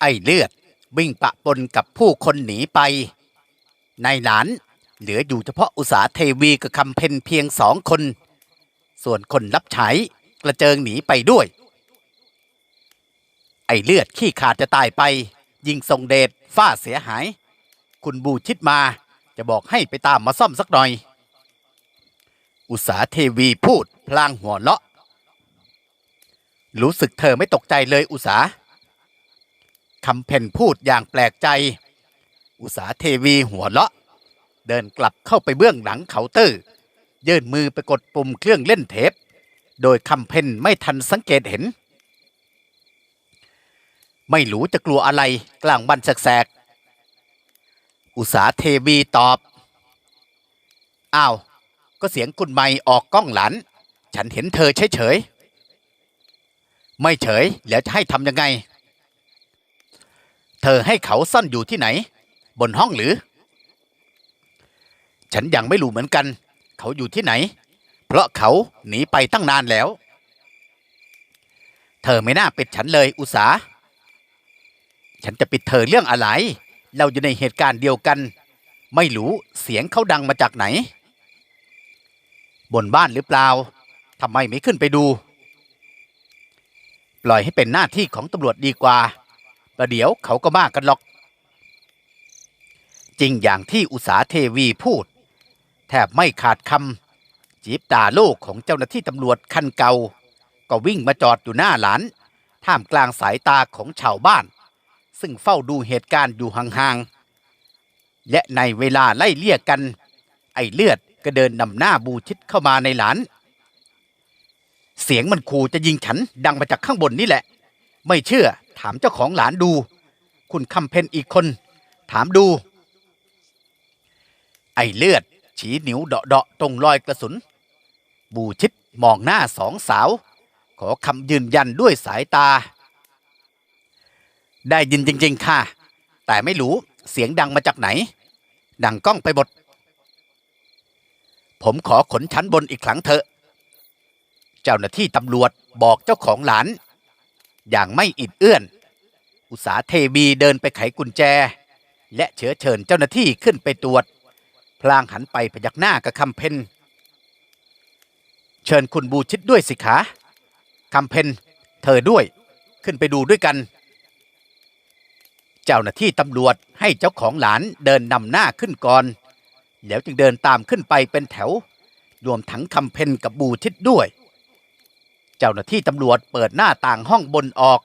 ไอ้เลือดวิ่งปะปนกับผู้คนหนีไป ในหลานเหลืออยู่เฉพาะอุสาเทวีกับคำเพนเพียงสองคน ส่วนคนรับใช้กระเจิงหนีไปด้วย ไอ้เลือดขี้ขาดจะตายไป ยิงทรงเดชฝ้าเสียหาย คุณบูชิดมาจะบอกให้ไปตามมาซ่อมสักหน่อย อุสาเทวีพูดพลางหัวเราะ รู้สึกเธอไม่ตกใจเลยอุสา คำเพนพูดอย่างแปลกใจ อุสาเทวีหัวเราะ เดินกลับเข้าไปเบื้องหลังเคาน์เตอร์ ยื่นมือไปกดปุ่มเครื่องเล่นเทป โดยคำเพนไม่ทันสังเกตเห็น ไม่รู้จะกลัวอะไรกลางวันแสกๆอุสาเทวีตอบ อ้าว ก็เสียงคุณไม่ออกกล้องหลานฉันเห็นเธอเฉยๆ ไม่เฉย แล้วจะให้ทำยังไง เธอให้เขาซ่อนอยู่ที่ไหน บนห้องหรือ ฉันยังไม่รู้เหมือนกัน เขาอยู่ที่ไหน เพราะเขาหนีไปตั้งนานแล้ว เธอไม่น่าปิดฉันเลยอุสา ฉันจะปิดเธอเรื่องอะไร เราอยู่ในเหตุการณ์เดียวกัน ไม่รู้เสียงเขาดังมาจากไหน บนบ้านหรือเปล่าทำไมไม่ขึ้นไปดู ปล่อยให้เป็นหน้าที่ของตำรวจดีกว่า ประเดี๋ยวเขาก็มากันหรอก จริงอย่างที่อุตสาเทวีพูด แทบไม่ขาดคำจีบตาโลกของเจ้าหน้าที่ตำรวจคันเก่า ก็วิ่งมาจอดอยู่หน้าหลาน ท่ามกลางสายตาของชาวบ้าน ซึ่งเฝ้าดูเหตุการณ์อยู่ห่างๆ และในเวลาไล่เลี่ยกัน ไอ้เลือดก็เดินนำหน้าบูชิดเข้ามาในหลาน เสียงมันขู่จะยิงฉันดังมาจากข้างบนนี่แหละ ไม่เชื่อถามเจ้าของหลานดู คุณคำเพนอีกคน ถามดู ไอเลือดฉีนิ้วเดาะเดาะตรงรอยกระสุน บูชิดมองหน้าสองสาว ขอคำยืนยันด้วยสายตา ได้ยินจริง ๆ ค่ะ แต่ไม่รู้เสียงดังมาจากไหน ดังก้องไปหมดผมขอขนชั้นบนอีกครั้งเถอะ เจ้าหน้าที่ตำรวจบอกเจ้าของหลาน อย่างไม่อิดเอื้อน อุตสาเทวีเดินไปไขกุญแจ และเชื้อเชิญเจ้าหน้าที่ขึ้นไปตรวจ พลางหันไปพยักหน้ากับคำเพนเชิญคุณบูชิดด้วยสิคะคำเพนเธอด้วย ขึ้นไปดูด้วยกัน เจ้าหน้าที่ตำรวจให้เจ้าของหลานเดินนำหน้าขึ้นก่อน แล้วจึงเดินตามขึ้นไปเป็นแถว รวมทั้งคำเพนกับบูชิดด้วย เจ้าหน้าที่ตำรวจเปิดหน้าต่างห้องบนออก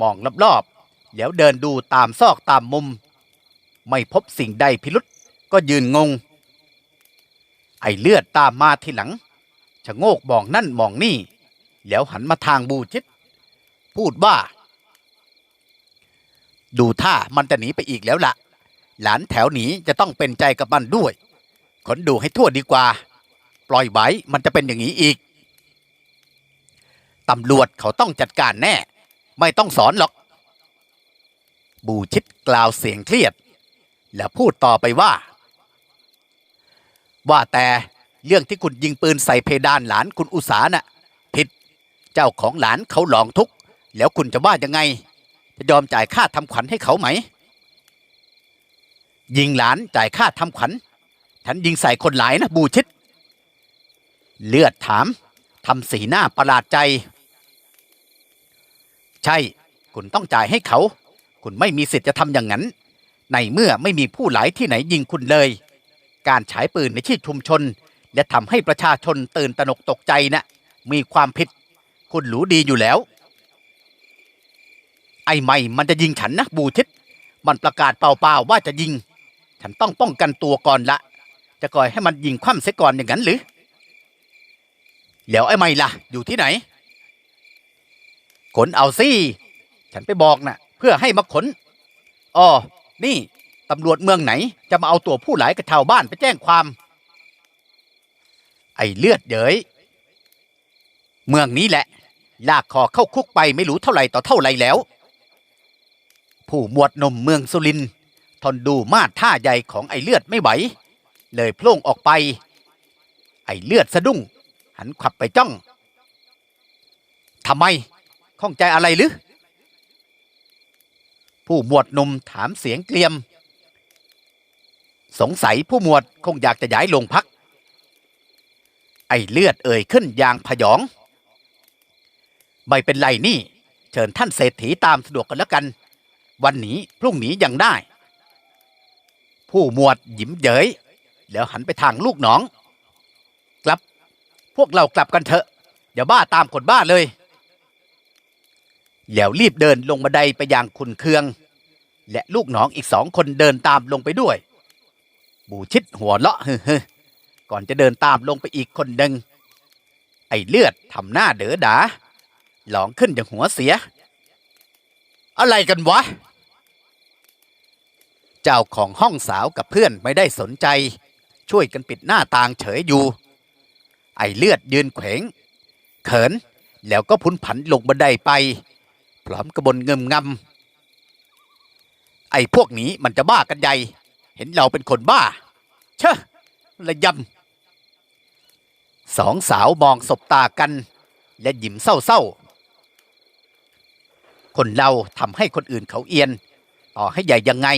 มองรอบๆแล้วเดินดูตามซอกตามมุม ไม่พบสิ่งใดพิรุษก็ยืนงง ไอเลือดตามมาทีหลังชะโงกมองนั่นมองนี่ แล้วหันมาทางบูชิดพูดว่า ดูท่ามันจะหนีไปอีกแล้วละ่ะ หลานแถวหนีจะต้องเป็นใจกับมันด้วยขนดูให้ทั่วดีกว่า ปล่อยไว้มันจะเป็นอย่างนี้อีก ตำรวจเขาต้องจัดการแน่ ไม่ต้องสอนหรอก บูชิดกล่าวเสียงเครียด แล้วพูดต่อไปว่า ว่าแต่เรื่องที่คุณยิงปืนใส่เพดานหลานคุณอุสาน่ะผิด เจ้าของหลานเขาหลองทุกข์แล้วคุณจะว่ายังไง จะยอมจ่ายค่าทำขวัญให้เขาไหม ยิงหลานจ่ายค่าทำขวัญฉันยิงใส่คนหลายนะบูชิด เลือดถาม ทำสีหน้าประหลาดใจ ใช่ คุณต้องจ่ายให้เขา คุณไม่มีสิทธิ์จะทำอย่างนั้น ในเมื่อไม่มีผู้หลายที่ไหนยิงคุณเลย การฉายปืนในที่ชุมชน และทำให้ประชาชนตื่นตระหนกตกใจนะมีความผิด คุณรู้ดีอยู่แล้ว ไอ้ไม่มันจะยิงฉันนะบูชิดมันประกาศเปล่าๆว่าจะยิง ฉันต้องป้องกันตัวก่อนละ จะก่อยให้มันยิงคว่ำเสียก่อนอย่างนั้นหรือ แล้วไอ้ไม่ล่ะ อยู่ที่ไหน ขนเอาสิฉันไปบอกนะ่ะ เพื่อให้มาขนอ๋อนี่ตำรวจเมืองไหน จะมาเอาตัวผู้หลายกับชาวบ้านไปแจ้งความ ไอ้เลือดเย้ยเมืองนี้แหละ ลากคอเข้าคุกไปไม่รู้เท่าไหร่ต่อเท่าไหร่แล้ว ผู้หมวดหนุ่มเมืองสุรินทนดูมาดท่าใหญ่ของไอ้เลือดไม่ไหว เลยโพล่งออกไป ไอ้เลือดสะดุ้ง หันขวับไปจ้องทำไมข้องใจอะไรหรือ ผู้หมวดหนุ่มถามเสียงเกลียม สงสัยผู้หมวดคงอยากจะย้ายโรงพัก ไอเลือดเอ่ยขึ้นอย่างพยอง ไม่เป็นไรนี่ เชิญท่านเศรษฐีตามสะดวกกันแล้วกัน วันนี้พรุ่งนี้ยังได้ ผู้หมวดหยิ้มเย้ยแล้วหันไปทางลูกน้อง พวกเรากลับกันเถอะอย่าบ้าตามคนบ้าเลย แล้วรีบเดินลงบันไดไปยังคุณเคือง และลูกน้องอีกสองคนเดินตามลงไปด้วย บูชิดหัวเลาะเฮ้ก่อนจะเดินตามลงไปอีกคนหนึ่งไอ้เลือดทำหน้าเด๋อดาหลองขึ้นอย่างหัวเสีย อะไรกันวะ เจ้าของห้องสาวกับเพื่อนไม่ได้สนใจ ช่วยกันปิดหน้าต่างเฉยอยู่ ไอเลือดยืนเขวงเขินแล้วก็พุนผันลงบันไดไป พร้อมกระบนเงิมงำไอพวกนี้มันจะบ้ากันใหญ่ เห็นเราเป็นคนบ้า เชอะระยำสองสาวมองสบตากัน และยิ้มเศร้าๆ คนเราทำให้คนอื่นเขาเอียน ต่อให้ใหญ่ยังไง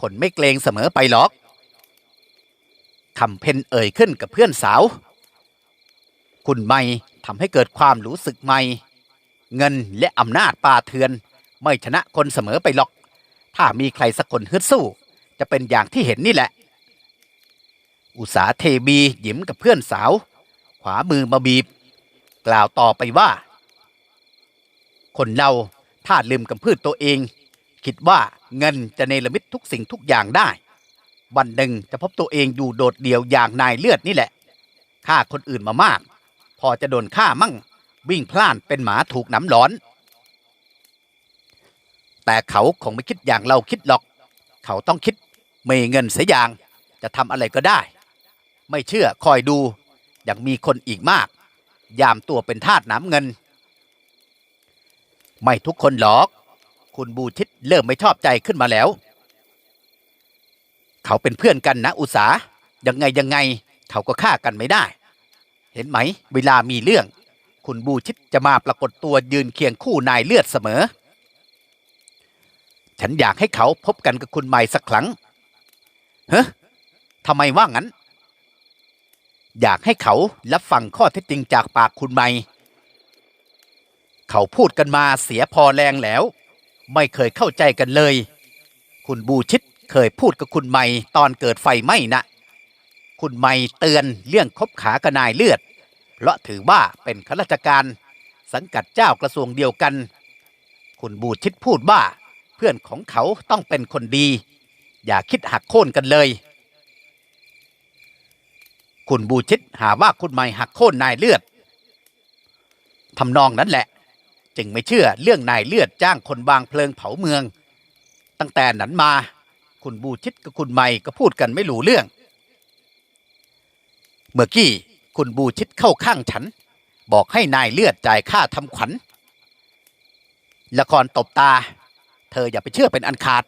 คนไม่เกรงเสมอไปหรอกคำเพนเอ่ยขึ้นกับเพื่อนสาว คุณไม่ทำให้เกิดความรู้สึกใหม่ เงินและอำนาจปาเทือน ไม่ชนะคนเสมอไปหรอก ถ้ามีใครสักคนฮึดสู้ จะเป็นอย่างที่เห็นนี่แหละ อุสาเทบีหยิ้มกับเพื่อนสาว ขวามือมาบีบ กล่าวต่อไปว่า คนเราถ้าลืมกำพืชตัวเอง คิดว่าเงินจะเนรมิตทุกสิ่งทุกอย่างได้ วันหนึ่งจะพบตัวเองอยู่โดดเดี่ยวอย่างนายเลือดนี่แหละฆ่าคนอื่นมามาก อจะโดนฆ่ามั่ง วิ่งพล่านเป็นหมาถูกน้ำร้อน แต่เขาคงไม่คิดอย่างเราคิดหรอก เขาต้องคิดมีเงินเสียอย่างจะทำอะไรก็ได้ ไม่เชื่อคอยดูยังมีคนอีกมาก ยามตัวเป็นทาสน้ำเงิน ไม่ทุกคนหรอก คุณบูชิตเริ่มไม่ชอบใจขึ้นมาแล้ว เขาเป็นเพื่อนกันนะอุสายังไงยังไง เขาก็ฆ่ากันไม่ได้ เห็นไหม เวลามีเรื่อง คุณบูชิตจะมาปรากฏตัวยืนเคียงคู่นายเลือดเสมอ ฉันอยากให้เขาพบกันกับคุณใหม่สักครั้งเฮ้ทำไมว่างั้น อยากให้เขารับฟังข้อเท็จจริงจากปากคุณใหม่ เขาพูดกันมาเสียพอแรงแล้ว ไม่เคยเข้าใจกันเลย คุณบูชิตเคยพูดกับคุณใหม่ตอนเกิดไฟไหม้นะ คุณใหม่เตือนเรื่องคบขากระนายเลือด เพราะถือว่าเป็นข้าราชการสังกัดเจ้ากระทรวงเดียวกัน คุณบูชิตพูดว่า เพื่อนของเขาต้องเป็นคนดี อย่าคิดหักโค่นกันเลย คุณบูชิตหาว่าคุณใหม่หักโค่นนายเลือดทำนองนั้นแหละ จึงไม่เชื่อเรื่องนายเลือดจ้างคนวางเพลิงเผาเมือง ตั้งแต่นั้นมา คุณบูชิตกับคุณใหม่ก็พูดกันไม่รู้เรื่อง เมื่อกี้คุณบูชิตเข้าข้างฉัน บอกให้นายเลือดจ่ายค่าทำขวัญ ละครตบตา เธออย่าไปเชื่อเป็นอันขาด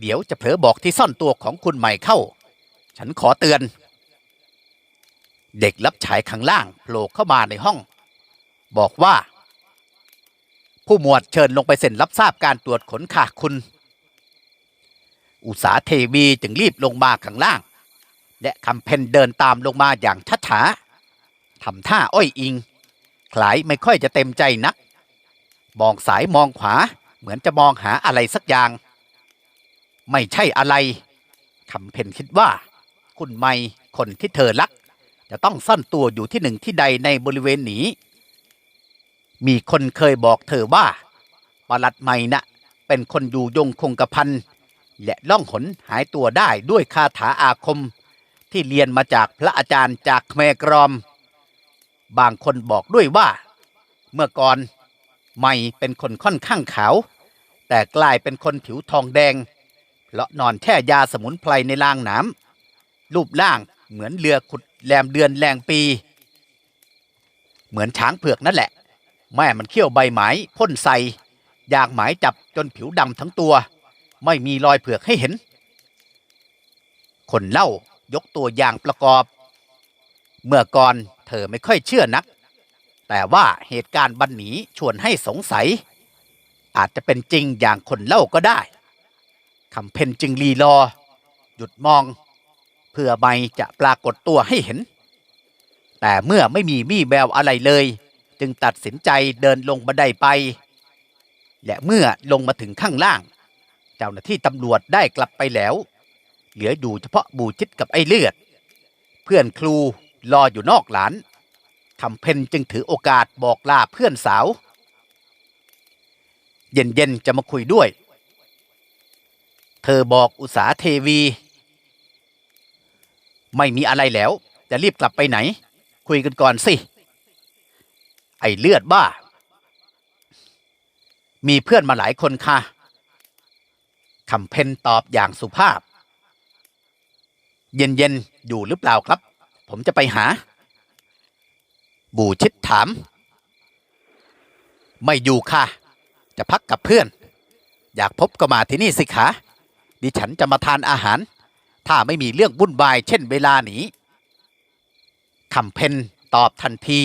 เดี๋ยวจะเผลอบอกที่ซ่อนตัวของคุณใหม่เข้า ฉันขอเตือน เด็กรับฉายข้างล่างโผล่เข้ามาในห้อง บอกว่า ผู้หมวดเชิญลงไปเซ็นรับทราบการตรวจขนค่ะคุณ อุตสาเทวีจึงรีบลงมาข้างล่าง และคำเพนเดินตามลงมาอย่างช้าช้าๆทำท่าอ้อยอิงคล้ายไม่ค่อยจะเต็มใจนัก มองสายมองขวาเหมือนจะมองหาอะไรสักอย่าง ไม่ใช่อะไรคำเพนคิดว่า คุณไม่คนที่เธอรัก จะต้องซ่อนตัวอยู่ที่หนึ่งที่ใดในบริเวณนี้ มีคนเคยบอกเธอว่าปลัดไม่นะเป็นคนอยู่ยงคงกระพันและล่องหนหายตัวได้ด้วยคาถาอาคม ที่เรียนมาจากพระอาจารย์จากแมกรอม บางคนบอกด้วยว่า เมื่อก่อนไม่เป็นคนค่อนข้างขาว แต่กลายเป็นคนผิวทองแดงเพราะนอนแช่ยาสมุนไพรในรางน้ำรูปร่างเหมือนเรือขุดแรมเดือนแรงปี เหมือนช้างเผือกนั่นแหละ แม่มันเขี้ยวใบไม้พ่นใส่ยางหมายจับจนผิวดำทั้งตัว ไม่มีรอยเผือกให้เห็น คนเล่า ยกตัวอย่างประกอบ เมื่อก่อนเธอไม่ค่อยเชื่อนัก แต่ว่าเหตุการณ์บันหนีชวนให้สงสัย อาจจะเป็นจริงอย่างคนเล่าก็ได้คำเพนจึงรีรอ หยุดมอง เพื่อไม่จะปรากฏตัวให้เห็น แต่เมื่อไม่มีมี่แววอะไรเลย จึงตัดสินใจเดินลงบันไดไป และเมื่อลงมาถึงข้างล่าง เจ้าหน้าที่ตำรวจได้กลับไปแล้ว เหลืออยู่เฉพาะบูจิตกับไอ้เลือด เพื่อนครูรออยู่นอกหลานคำเพนจึงถือโอกาสบอกลาเพื่อนสาว เย็นๆจะมาคุยด้วย เธอบอกอุตสาเทวี ไม่มีอะไรแล้ว จะรีบกลับไปไหน คุยกันก่อนสิ ไอเลือดบ้า มีเพื่อนมาหลายคนค่ะคำเพนตอบอย่างสุภาพ เย็นๆ อยู่หรือเปล่าครับ ผมจะไปหา บูชิดถาม ไม่อยู่ค่ะ จะพักกับเพื่อน อยากพบก็มาที่นี่สิคะดิฉันจะมาทานอาหาร ถ้าไม่มีเรื่องวุ่นวายเช่นเวลาหนีคำเพนตอบทันที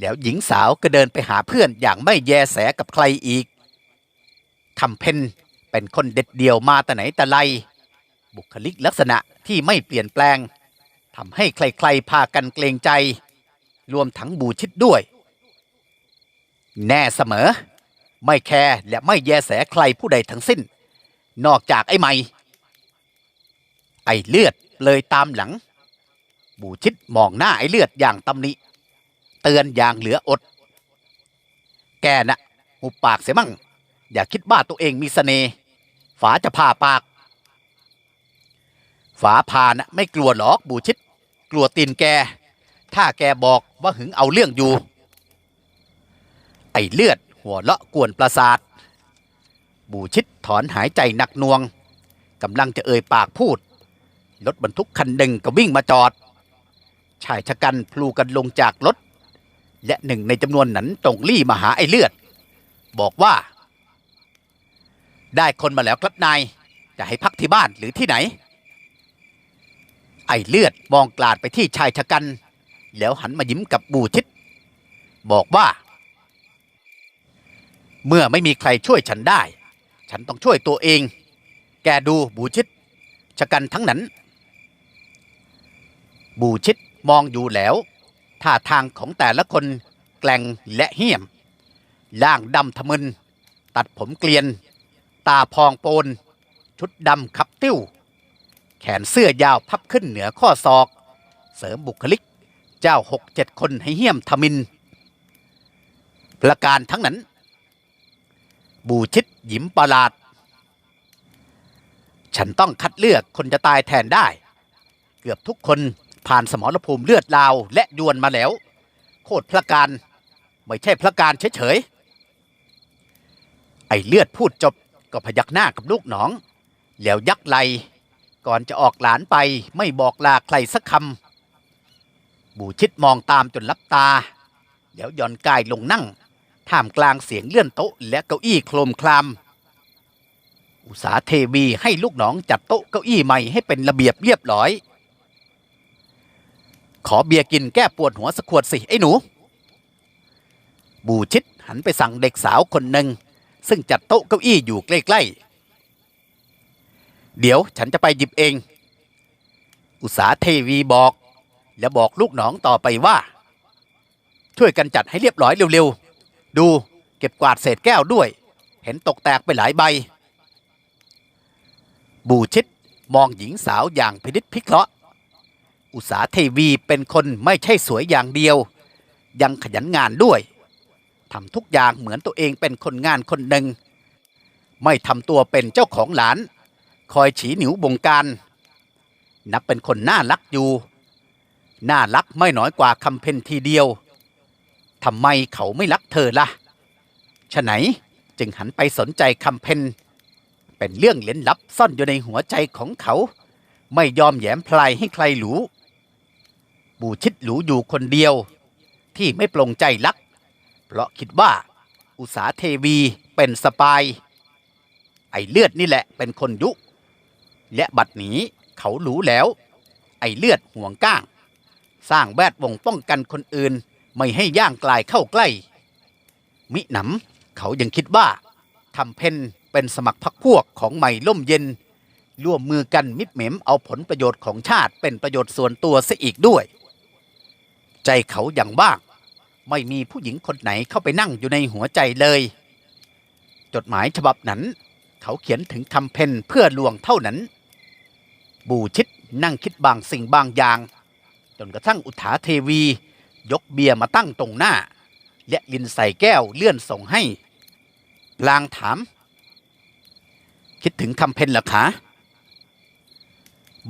แล้วหญิงสาวก็เดินไปหาเพื่อนอย่างไม่แยแสกับใครอีกคำเพนเป็นคนเด็ดเดี่ยวมาแต่ไหนแต่ไร บุคลิกลักษณะที่ไม่เปลี่ยนแปลงทำให้ใครๆพากันเกรงใจ รวมทั้งบูชิดด้วย แน่เสมอ ไม่แคร์และไม่แยแสใครผู้ใดทั้งสิ้น นอกจากไอ้ไม่ไอ้เลือดเลยตามหลัง บูชิดมองหน้าไอ้เลือดอย่างตำหนิเตือนอย่างเหลืออด แกนะ่ะหุบปากเสียมั่ง อย่าคิดว่าตัวเองมีสเสน่ห์ฝาจะผ่าปาก ฝาผ่านะไม่กลัวหรอกบูชิด กลัวตีนแก ถ้าแกบอกว่าหึงเอาเรื่องอยู่ ไอเลือดหัวเลาะกวนประสาท บูชิดถอนหายใจหนักหน่วงกำลังจะเอ่ยปากพูด รถบรรทุกคันหนึ่งก็วิ่งมาจอด ชายชะกันพลูกันลงจากรถ และหนึ่งในจำนวนนั้นตรงรี่มาหาไอเลือด บอกว่า ได้คนมาแล้วครับนายจะให้พักที่บ้านหรือที่ไหน ไอเลือดมองกลาดไปที่ชายชะกัน แล้วหันมายิ้มกับบูชิดบอกว่า เมื่อไม่มีใครช่วยฉันได้ ฉันต้องช่วยตัวเอง แกดูบูชิดชะกันทั้งนั้น บูชิดมองอยู่แล้วท่าทางของแต่ละคนแกล่งและเหี้ยมล่างดำทะมึน ตัดผมเกลียน ตาพองโปน ชุดดำขับติ้ว แขนเสื้อยาวพับขึ้นเหนือข้อศอก เสริมบุคลิก เจ้าหกเจ็ดคนให้เหี้ยมทมิน ประการทั้งนั้น บูชิดหยิมประหลาด ฉันต้องคัดเลือกคนจะตายแทนได้ เกือบทุกคนผ่านสมรภูมิเลือดลาวและดวลมาแล้ว โคตรพระการไม่ใช่พระการเฉยๆไอเลือดพูดจบก็พยักหน้ากับลูกหนอง แล้วยักไหล ก่อนจะออกหลานไปไม่บอกลาใครสักคำบูชิดมองตามจนลับตาแล้วย่อนกายลงนั่ง ท่ามกลางเสียงเลื่อนโต๊ะและเก้าอี้โครมคลาม อุสาเทวีให้ลูกน้องจัดโต๊ะเก้าอี้ใหม่ให้เป็นระเบียบเรียบร้อย ขอเบียร์กินแก้ปวดหัวสักขวดสิไอ้หนู บูชิดหันไปสั่งเด็กสาวคนหนึ่งซึ่งจัดโต๊ะเก้าอี้อยู่ใกล้ๆ เดี๋ยวฉันจะไปหยิบเอง อุตสาเทวีบอก และบอกลูกน้องต่อไปว่า ช่วยกันจัดให้เรียบร้อยเร็วๆ ดูเก็บกวาดเศษแก้วด้วย เห็นตกแตกไปหลายใบ บูชิดมองหญิงสาวอย่างพินิษพิเคราะห์ อุตสาเทวีเป็นคนไม่ใช่สวยอย่างเดียว ยังขยันงานด้วยทำทุกอย่างเหมือนตัวเองเป็นคนงานคนหนึ่ง ไม่ทำตัวเป็นเจ้าของหลาน คอยฉีหนิวบงการ นับเป็นคนน่ารักอยู่ น่ารักไม่น้อยกว่าคำเพนทีเดียวทำไมเขาไม่รักเธอล่ะฉะไหนจึงหันไปสนใจคำเพนเป็นเรื่องเล้นลับซ่อนอยู่ในหัวใจของเขา ไม่ยอมแยมพลายให้ใครรู้บูชิดหรูอยู่คนเดียว ที่ไม่ปลงใจรัก เพราะคิดว่า อุสาเทวีเป็นสปาย ไอเลือดนี่แหละเป็นคนยุ และบัดนี้เขารู้แล้ว ไอเลือดห่วงก้าง สร้างแวดวงป้องกันคนอื่น ไม่ให้ย่างกลายเข้าใกล้ มิหนำเขายังคิดว่าคำเพนเป็นสมัครพรรคพวกของใหม่ล่มเย็น ร่วมมือกันมิดเหมมเอาผลประโยชน์ของชาติเป็นประโยชน์ส่วนตัวเสียอีกด้วย ใจเขาอย่างบ้างไม่มีผู้หญิงคนไหนเข้าไปนั่งอยู่ในหัวใจเลย จดหมายฉบับนั้น เขาเขียนถึงคำเพนเพื่อลวงเท่านั้น บูชิดนั่งคิดบางสิ่งบางอย่าง จนกระทั่งอุถาเทวี ยกเบียร์มาตั้งตรงหน้า และลินใส่แก้วเลื่อนส่งให้ ลางถาม คิดถึงคำเพนหรอคะ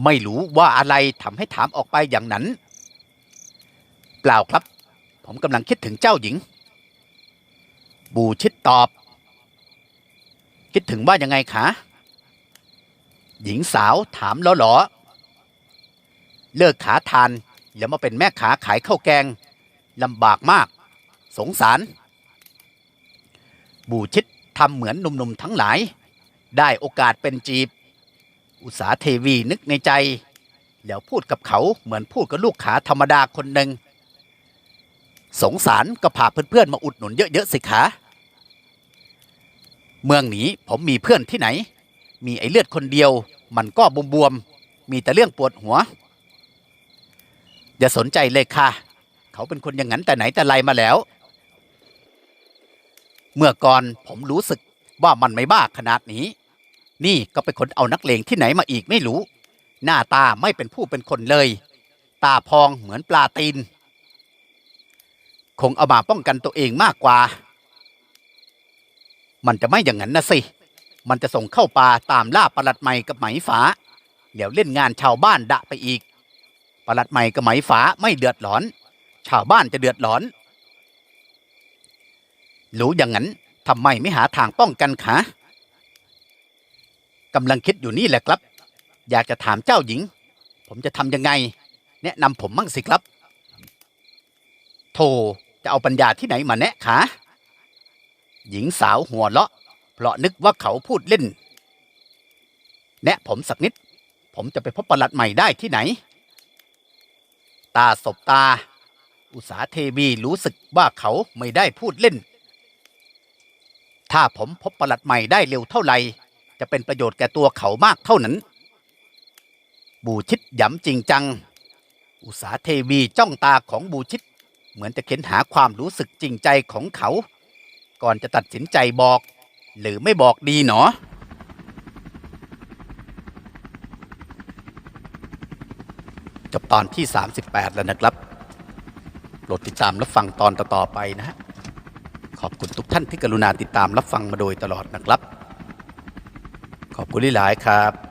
ไม่รู้ว่าอะไรทำให้ถามออกไปอย่างนั้น เปล่าครับ ผมกำลังคิดถึงเจ้าหญิง บูชิดตอบ คิดถึงว่ายังไงคะ หญิงสาวถามล้อหลอๆเลิกขาทานแล้วมาเป็นแม่ขาขายข้าวแกงลำบากมาก สงสาร บูชิดทำเหมือนหนุ่มๆทั้งหลาย ได้โอกาสเป็นจีบ อุสาเทวีนึกในใจ แล้วพูดกับเขาเหมือนพูดกับลูกขาธรรมดาคนหนึ่งสงสารก็พาเพื่อนๆมาอุดหนุนเยอะๆสิคะ เมืองนี้ผมมีเพื่อนที่ไหน มีไอเลือดคนเดียว มันก็บวมๆ มีแต่เรื่องปวดหัว อย่าสนใจเลยค่ะ เขาเป็นคนอย่างนั้นแต่ไหนแต่ไรมาแล้ว เมื่อก่อนผมรู้สึกว่ามันไม่บ้าขนาดนี้ นี่ก็เป็นคนเอานักเลงที่ไหนมาอีกไม่รู้ หน้าตาไม่เป็นผู้เป็นคนเลย ตาพองเหมือนปลาตีน คงเอามาป้องกันตัวเองมากกว่า มันจะไม่อย่างนั้นนะสิ มันจะส่งเข้าป่าตามล่าปลัดใหม่กับไหมฝาเดี๋ยวเล่นงานชาวบ้านดะไปอีกปลัดใหม่กับไหมฝาไม่เดือดร้อน ชาวบ้านจะเดือดร้อนรู้อย่างนั้นทำไมไม่หาทางป้องกันคะกำลังคิดอยู่นี่แหละครับ อยากจะถามเจ้าหญิง ผมจะทำยังไง แนะนำผมมั่งสิครับ โธ่จะเอาปัญญาที่ไหนมาแนะคะหญิงสาวหัวเราะ เพราะนึกว่าเขาพูดเล่น แนะผมสักนิด ผมจะไปพบประหลัดใหม่ได้ที่ไหน ตาสบตา อุสาเทวีรู้สึกว่าเขาไม่ได้พูดเล่น ถ้าผมพบประหลัดใหม่ได้เร็วเท่าไหร่ จะเป็นประโยชน์แก่ตัวเขามากเท่านั้น บูชิดย้ำจริงจัง อุสาเทวีจ้องตาของบูชิดเหมือนจะเค้นหาความรู้สึกจริงใจของเขา ก่อนจะตัดสินใจบอก หรือไม่บอกดีหนอจบตอนที่ 38 แล้วนะครับโปรดติดตามรับฟังตอนต่อๆไปนะฮะ ขอบคุณทุกท่านที่กรุณาติดตามรับฟังมาโดยตลอดนะครับ ขอบคุณหลายครับ